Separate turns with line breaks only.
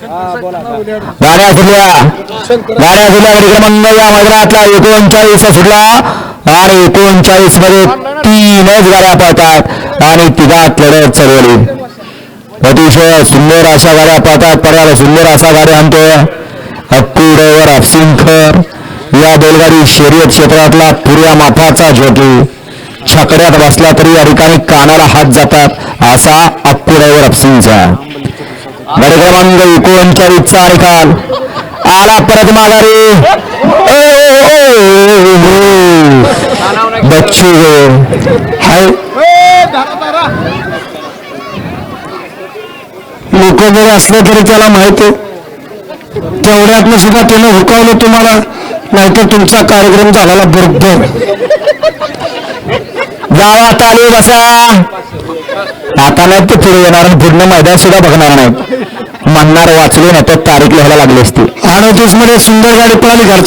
गाड्या फुटल्या गाड्या फुटल्या क्रमांक या मैदानातला एकोणचाळीस सुटला. आणि एकोणचाळीसमध्ये तीनच गाड्या पळतात आणि तिघात लढत चढवली अतिशय सुंदर अशा गाड्या पळतात. पर्याला सुंदर असा गाडी आणतोय. अक्कू ड्रायव्हर अफसिंखर या बैलगाडी शर्यत क्षेत्रातला पुऱ्या माथाचा झोटू छकड्यात बसला तरी या ठिकाणी कानाला हात जातात असा अक्कू ड्रायव्हर अफसिंगचा गाडी क्रमांक एकोणचाळीसचा निकाल आला परत माघारी. रे ओ, ओ, बच्चू हाय. लोक जरी असले तरी त्याला माहिती तेवढ्यातनं सुद्धा त्यानं हुकावलं तुम्हाला. नाहीतर तुमचा कार्यक्रम झालेला बरोबर. गावात आले बसा. आता नाही ते पुढे येणार पूर्ण मैदान सुद्धा बघणार नाही म्हणणार वाचले ना तर तारीख लिहायला लागली असती. अडतीसमध्ये सुंदर गाडी पळाली घरची.